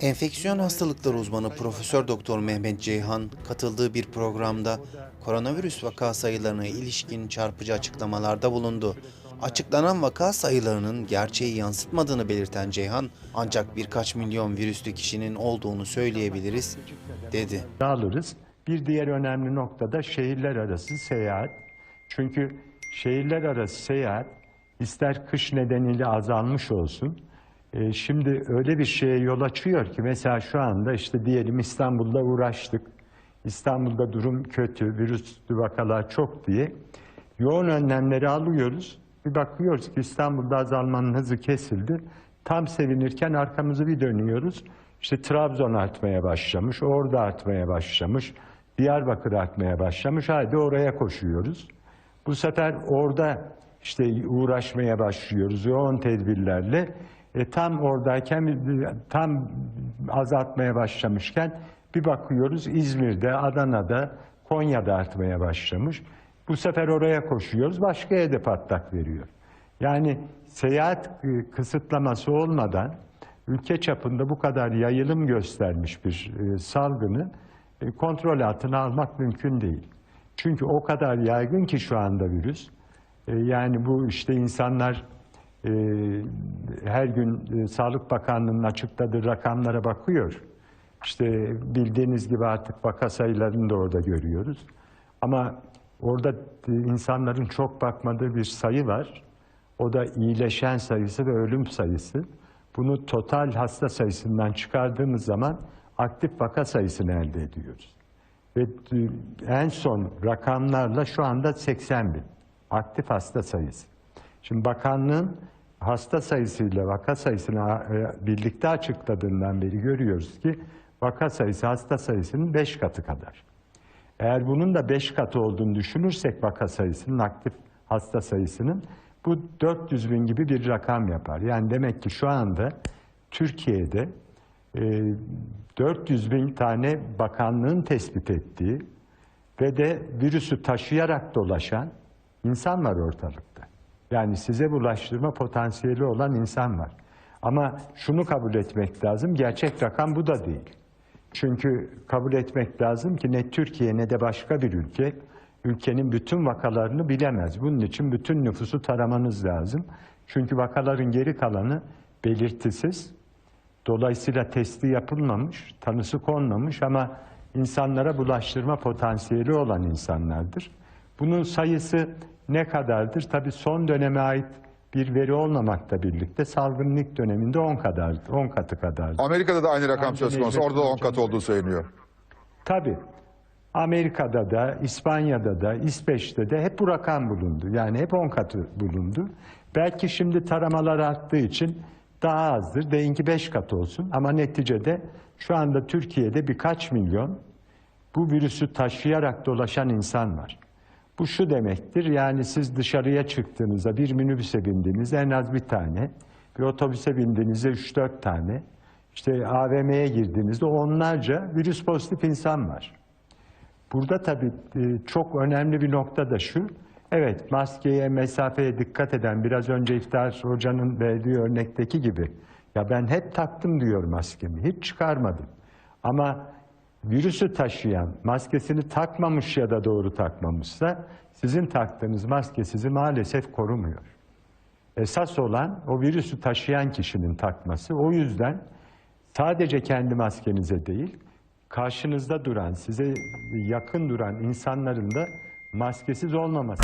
Enfeksiyon hastalıkları uzmanı Profesör Doktor Mehmet Ceyhan katıldığı bir programda koronavirüs vaka sayılarına ilişkin çarpıcı açıklamalarda bulundu. Açıklanan vaka sayılarının gerçeği yansıtmadığını belirten Ceyhan, ancak birkaç milyon virüslü kişinin olduğunu söyleyebiliriz, dedi. alırız. Bir diğer önemli nokta da şehirler arası seyahat. Çünkü şehirler arası seyahat ister kış nedeniyle azalmış olsun. E, Şimdi öyle bir şeye yol açıyor ki mesela şu anda işte diyelim İstanbul'da uğraştık. İstanbul'da durum kötü, virüslü vakalar çok diye yoğun önlemleri alıyoruz. Bir bakıyoruz ki İstanbul'da azalmanın hızı kesildi. Tam sevinirken arkamızı bir dönüyoruz. İşte Trabzon artmaya başlamış, Ordu artmaya başlamış, Diyarbakır artmaya başlamış. Haydi oraya koşuyoruz. Bu sefer orada işte uğraşmaya başlıyoruz yoğun tedbirlerle. E, tam oradayken tam azaltmaya başlamışken bir bakıyoruz İzmir'de, Adana'da, Konya'da artmaya başlamış. Bu sefer oraya koşuyoruz, başka yerde patlak veriyor. Yani seyahat e, kısıtlaması olmadan ülke çapında bu kadar yayılım göstermiş bir e, salgını e, kontrol altına almak mümkün değil. Çünkü o kadar yaygın ki şu anda virüs. Yani bu işte insanlar e, her gün e, Sağlık Bakanlığı'nın açıkladığı rakamlara bakıyor. İşte bildiğiniz gibi artık vaka sayılarını da orada görüyoruz. Ama orada e, insanların çok bakmadığı bir sayı var. O da iyileşen sayısı ve ölüm sayısı. Bunu total hasta sayısından çıkardığımız zaman aktif vaka sayısını elde ediyoruz. Ve e, en son rakamlarla şu anda 80 bin aktif hasta sayısı. Şimdi bakanlığın hasta sayısıyla vaka sayısını e, birlikte açıkladığından beri görüyoruz ki vaka sayısı hasta sayısının 5 katı kadar. Eğer bunun da 5 katı olduğunu düşünürsek vaka sayısının aktif hasta sayısının bu 400 bin gibi bir rakam yapar. Yani demek ki şu anda Türkiye'de e, 400 bin tane bakanlığın tespit ettiği ve de virüsü taşıyarak dolaşan insan var ortalıkta. Yani size bulaştırma potansiyeli olan insan var. Ama şunu kabul etmek lazım, gerçek rakam bu da değil. Çünkü kabul etmek lazım ki ne Türkiye ne de başka bir ülke ülkenin bütün vakalarını bilemez. Bunun için bütün nüfusu taramanız lazım. Çünkü vakaların geri kalanı belirtisiz. Dolayısıyla testi yapılmamış, tanısı konmamış ama insanlara bulaştırma potansiyeli olan insanlardır. Bunun sayısı ne kadardır? Tabii son döneme ait bir veri olmamakla birlikte salgının ilk döneminde 10 kadar, 10 katı kadardı. Amerika'da da aynı rakam söz konusu. Orada da 10 Hocam. kat olduğu söyleniyor. Tabii. Amerika'da da, İspanya'da da, İsveç'te de hep bu rakam bulundu. Yani hep 10 katı bulundu. Belki şimdi taramalar arttığı için daha azdır. Deyinki 5 kat olsun. Ama neticede şu anda Türkiye'de birkaç milyon bu virüsü taşıyarak dolaşan insan var. Bu şu demektir, yani siz dışarıya çıktığınızda bir minibüse bindiğinizde en az bir tane, bir otobüse bindiğinizde 3-4 tane, işte AVM'ye girdiğinizde onlarca virüs pozitif insan var. Burada tabii e, çok önemli bir nokta da şu, evet maskeye, mesafeye dikkat eden, biraz önce İftar Hoca'nın verdiği örnekteki gibi, ya ben hep taktım diyor maskemi, hiç çıkarmadım. Ama virüsü taşıyan, maskesini takmamış ya da doğru takmamışsa, sizin taktığınız maske sizi maalesef korumuyor. Esas olan o virüsü taşıyan kişinin takması. O yüzden sadece kendi maskenize değil, karşınızda duran, size yakın duran insanların da maskesiz olmaması.